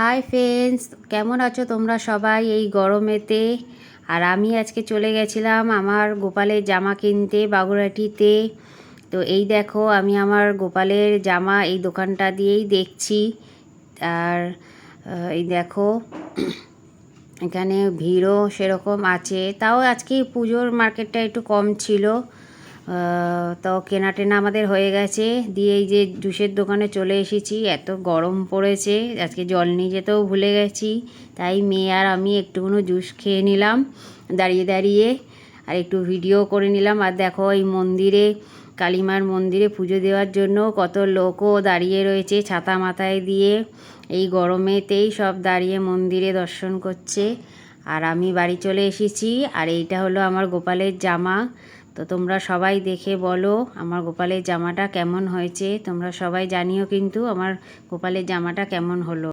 Hi friends কেমন আছো তোমরা সবাই? এই গরমেতে আর আমি আজকে চলে গেছিলাম আমার গোপালের জামা কিনতে বাগুড়াটিতে তো এই দেখো, আমি আমার গোপালের জামা এই দোকানটা দিয়েই দেখছি। আর এই দেখো, এখানে ভিড়ও সেরকম আছে। তাও আজকে পুজোর মার্কেটটা একটু কম ছিল। তো কেনা টেনা আমাদের হয়ে গেছে। দিয়ে এই যে জুসের দোকানে চলে এসেছি। এত গরম পড়েছে। আজকে জল নিয়ে যেতেও ভুলে গেছি। তাই মেয়ে আর আমি একটুকুনো জুস খেয়ে নিলাম। দাঁড়িয়ে দাঁড়িয়ে আর একটু ভিডিও করে নিলাম। আর দেখো এই মন্দিরে, কালীমার মন্দিরে পুজো দেওয়ার জন্য কত লোকও দাঁড়িয়ে রয়েছে ছাতা মাথায় দিয়ে। এই গরমেতেই সব দাঁড়িয়ে মন্দিরে দর্শন করছে। আর আমি বাড়ি চলে এসেছি। আর এইটা হলো আমার গোপালের জামা। তো তোমরা সবাই দেখে বলো আমার গোপালের জামাটা কেমন হয়েছে। তোমরা সবাই জানিও কিন্তু আমার গোপালের জামাটা কেমন হলো।